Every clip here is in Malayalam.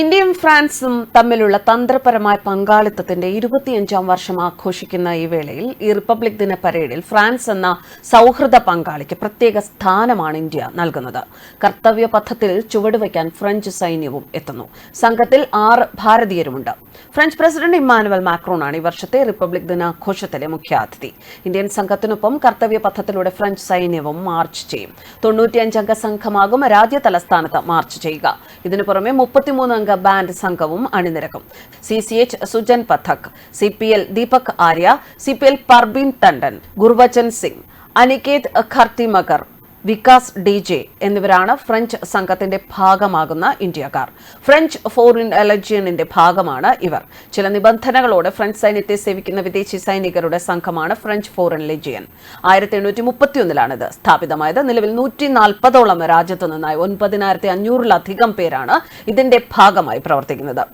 ഇന്ത്യയും ഫ്രാൻസും തമ്മിലുള്ള തന്ത്രപരമായ പങ്കാളിത്തത്തിന്റെ ഇരുപത്തിയഞ്ചാം വർഷം ആഘോഷിക്കുന്ന ഈ വേളയിൽ ഈ റിപ്പബ്ലിക് ദിന പരേഡിൽ ഫ്രാൻസ് എന്ന സൗഹൃദ പങ്കാളിക്ക് പ്രത്യേക സ്ഥാനമാണ് ഇന്ത്യ നൽകുന്നത്. കർത്തവ്യ പഥത്തിൽ ചുവടുവയ്ക്കാൻ ഫ്രഞ്ച് സൈന്യവും എത്തുന്നു. സംഘത്തിൽ ആറ് ഭാരതീയരുമുണ്ട്. ഫ്രഞ്ച് പ്രസിഡന്റ് ഇമ്മാനുവൽ മാക്രോണാണ് ഈ വർഷത്തെ റിപ്പബ്ലിക് ദിനാഘോഷത്തിലെ മുഖ്യാതിഥി. ഇന്ത്യൻ സംഘത്തിനൊപ്പം കർത്തവ്യ പഥത്തിലൂടെ ഫ്രഞ്ച് സൈന്യവും മാർച്ച് ചെയ്യും. തൊണ്ണൂറ്റിയഞ്ചംഗ സംഘമാകും രാജ്യ തലസ്ഥാനത്ത് മാർച്ച് ചെയ്യുക. ഇതിനു പുറമെ മുപ്പത്തിമൂന്ന് അംഗ ബാൻഡ് സംഘവും അണിനിരക്കും. C C H Sujan Pathak C P L Deepak Arya C P L Parbeen Tandon Gurvachan Singh Aniket Kharthimakar Vikas D J എന്നിവരാണ് ഫ്രഞ്ച് സംഘത്തിന്റെ ഭാഗമാകുന്ന ഇന്ത്യക്കാർ. ഫ്രഞ്ച് ഫോറിൻ അലജിയനിന്റെ ഭാഗമാണ് ഇവർ. ചില നിബന്ധനകളോടെ ഫ്രഞ്ച് സൈന്യത്തെ സേവിക്കുന്ന വിദേശി സൈനികരുടെ സംഘമാണ് ഫ്രഞ്ച് ഫോറിൻ ലെജിയൻ ആയിരത്തി എണ്ണൂറ്റി മുപ്പത്തിയൊന്നിലാണിത് സ്ഥാപിതമായത്. നിലവിൽ നൂറ്റി നാൽപ്പതോളം രാജ്യത്തു നിന്നായി ഒൻപതിനായിരത്തി അഞ്ഞൂറിലധികം പേരാണ് ഇതിന്റെ ഭാഗമായി പ്രവർത്തിക്കുന്നത്.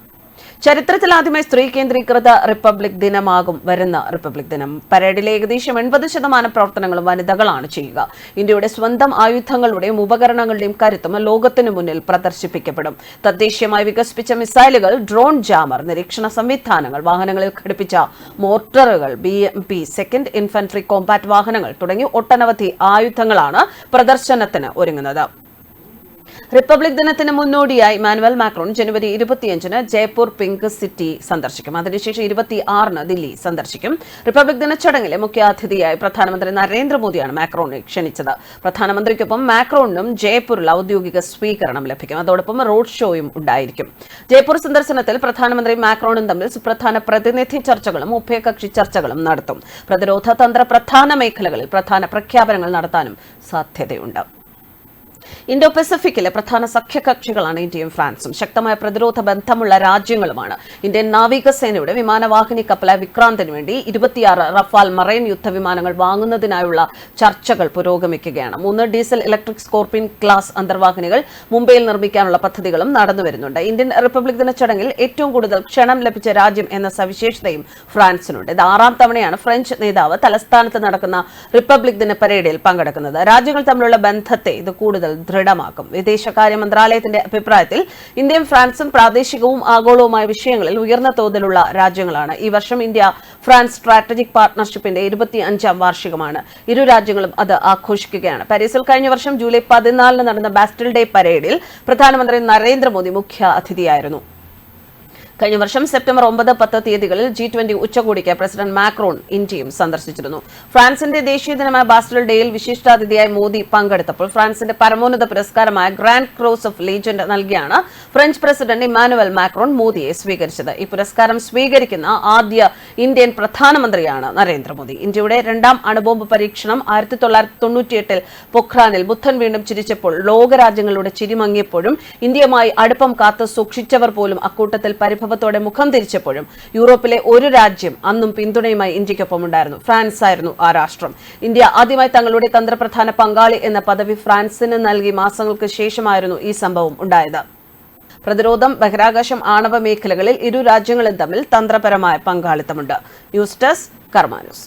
ചരിത്രത്തിൽ ആദ്യമായി സ്ത്രീ കേന്ദ്രീകൃത റിപ്പബ്ലിക് ദിനമാകും വരുന്ന റിപ്പബ്ലിക് ദിനം. പരേഡിലെ ഏകദേശം എൺപത് ശതമാനം പ്രവർത്തനങ്ങളും വനിതകളാണ് ചെയ്യുക. ഇന്ത്യയുടെ സ്വന്തം ആയുധങ്ങളുടെയും ഉപകരണങ്ങളുടെയും കരുത്തും ലോകത്തിനു മുന്നിൽ പ്രദർശിപ്പിക്കപ്പെടും. തദ്ദേശീയമായി വികസിപ്പിച്ച മിസൈലുകൾ ഡ്രോൺ ജാമർ നിരീക്ഷണ സംവിധാനങ്ങൾ വാഹനങ്ങളിൽ ഘടിപ്പിച്ച മോർട്ടറുകൾ B M P second infantry combat വാഹനങ്ങൾ തുടങ്ങി ഒട്ടനവധി ആയുധങ്ങളാണ് പ്രദർശനത്തിന് ഒരുങ്ങുന്നത്. റിപ്പബ്ലിക് ദിനത്തിന് മുന്നോടിയായി മാനുവൽ മാക്രോൺ ജനുവരി ഇരുപത്തിയഞ്ചിന് ജയ്പൂർ പിങ്ക് സിറ്റി സന്ദർശിക്കും. അതിനുശേഷം ഇരുപത്തി ആറിന് ദില്ലി സന്ദർശിക്കും. റിപ്പബ്ലിക് ദിന ചടങ്ങിലെ മുഖ്യാതിഥിയായി പ്രധാനമന്ത്രി നരേന്ദ്രമോദിയാണ് മാക്രോണിനെ ക്ഷണിച്ചത്. പ്രധാനമന്ത്രിക്കൊപ്പം മാക്രോണിനും ജയ്പൂരിൽ ഔദ്യോഗിക സ്വീകരണം ലഭിക്കും. അതോടൊപ്പം റോഡ് ഷോയും ഉണ്ടായിരിക്കും. ജയ്പൂർ സന്ദർശനത്തിൽ പ്രധാനമന്ത്രി മാക്രോണും തമ്മിൽ സുപ്രധാന പ്രതിനിധി ചർച്ചകളും ഉഭയകക്ഷി ചർച്ചകളും നടത്തും. പ്രതിരോധ തന്ത്ര പ്രധാന മേഖലകളിൽ പ്രധാന പ്രഖ്യാപനങ്ങൾ നടത്താനും സാധ്യതയുണ്ട്. ഇന്തോ പസഫിക്കിലെ പ്രധാന സഖ്യകക്ഷികളാണ് ഇന്ത്യയും ഫ്രാൻസും. ശക്തമായ പ്രതിരോധ ബന്ധമുള്ള രാജ്യങ്ങളുമാണ്. ഇന്ത്യൻ നാവികസേനയുടെ വിമാനവാഹിനി കപ്പലായ വിക്രാന്തിന് വേണ്ടി ഇരുപത്തിയാറ് റഫാൽ മറൈൻ യുദ്ധവിമാനങ്ങൾ വാങ്ങുന്നതിനായുള്ള ചർച്ചകൾ പുരോഗമിക്കുകയാണ്. മൂന്ന് ഡീസൽ ഇലക്ട്രിക് സ്കോർപിൻ ക്ലാസ് അന്തർവാഹിനികൾ മുംബൈയിൽ നിർമ്മിക്കാനുള്ള പദ്ധതികളും നടന്നുവരുന്നുണ്ട് ഇന്ത്യൻ റിപ്പബ്ലിക് ദിന ചടങ്ങിൽ ഏറ്റവും കൂടുതൽ ക്ഷണം ലഭിച്ച രാജ്യം എന്ന സവിശേഷതയും ഫ്രാൻസിനുണ്ട്. ഇത് ആറാം തവണയാണ് ഫ്രഞ്ച് നേതാവ് തലസ്ഥാനത്ത് നടക്കുന്ന റിപ്പബ്ലിക് ദിന പരേഡിൽ പങ്കെടുക്കുന്നത്. രാജ്യങ്ങൾ തമ്മിലുള്ള ബന്ധത്തെ ഇത് കൂടുതൽ ദൃഢമാക്കും. വിദേശകാര്യ മന്ത്രാലയത്തിന്റെ അഭിപ്രായത്തിൽ ഇന്ത്യയും ഫ്രാൻസും പ്രാദേശികവും ആഗോളവുമായ വിഷയങ്ങളിൽ ഉയർന്ന തോതിലുള്ള രാജ്യങ്ങളാണ്. ഈ വർഷം ഇന്ത്യ ഫ്രാൻസ് സ്ട്രാറ്റജിക് പാർട്ണർഷിപ്പിന്റെ ഇരുപത്തി അഞ്ചാം വാർഷികമാണ്. ഇരു രാജ്യങ്ങളും അത് ആഘോഷിക്കുകയാണ്. പാരീസിൽ കഴിഞ്ഞ വർഷം ജൂലൈ പതിനാലിന് നടന്ന ബാസ്റ്റിൽ ഡേ പരേഡിൽ പ്രധാനമന്ത്രി നരേന്ദ്രമോദി മുഖ്യ അതിഥിയായിരുന്നു കഴിഞ്ഞ വർഷം സെപ്റ്റംബർ ഒമ്പത് പത്ത് തീയതികളിൽ ജി ട്വന്റി ഉച്ചകോടിക്ക് പ്രസിഡന്റ് മാക്രോൺ ഇന്ത്യയും സന്ദർശിച്ചിരുന്നു. ഫ്രാൻസിന്റെ ദേശീയ ദിനമായ ബാസ്റ്റൽ ഡേയിൽ വിശിഷ്ടാതിഥിയായി മോദി പങ്കെടുത്തപ്പോൾ ഫ്രാൻസിന്റെ പരമോന്നത പുരസ്കാരമായ ഗ്രാൻഡ് ക്രോസ് ഓഫ് ലീജൻഡ് നൽകിയാണ് ഫ്രഞ്ച് പ്രസിഡന്റ് ഇമാനുവൽ മാക്രോൺ മോദിയെ സ്വീകരിച്ചത്. ഈ പുരസ്കാരം സ്വീകരിക്കുന്ന ആദ്യ ഇന്ത്യൻ പ്രധാനമന്ത്രിയാണ് നരേന്ദ്രമോദി. ഇന്ത്യയുടെ രണ്ടാം അണുബോംബ് പരീക്ഷണം ആയിരത്തി തൊള്ളായിരത്തി തൊണ്ണൂറ്റിയെട്ടിൽ പൊഖ്രാനിൽ ബുദ്ധൻ വീണ്ടും ചിരിച്ചപ്പോൾ ലോകരാജ്യങ്ങളുടെ ചിരിമങ്ങിയപ്പോഴും ഇന്ത്യയുമായി അടുപ്പം കാത്തു സൂക്ഷിച്ചവർ പോലും അക്കൂട്ടത്തിൽ പരിഭവ അനുഭവത്തോടെ മുഖം തിരിച്ചപ്പോഴും യൂറോപ്പിലെ ഒരു രാജ്യം അന്നും പിന്തുണയുമായി ഇന്ത്യക്കൊപ്പം ഉണ്ടായിരുന്നു ഫ്രാൻസ് ആയിരുന്നു ആ രാഷ്ട്രം. ഇന്ത്യ ആദ്യമായി തങ്ങളുടെ തന്ത്രപ്രധാന പങ്കാളി എന്ന പദവി ഫ്രാൻസിന് നൽകി മാസങ്ങൾക്ക് ശേഷമായിരുന്നു ഈ സംഭവം ഉണ്ടായത്. പ്രതിരോധം ബഹിരാകാശം ആണവ മേഖലകളിൽ ഇരു രാജ്യങ്ങളും തമ്മിൽ തന്ത്രപരമായ പങ്കാളിത്തമുണ്ട്. News desk കർമാനൂസ്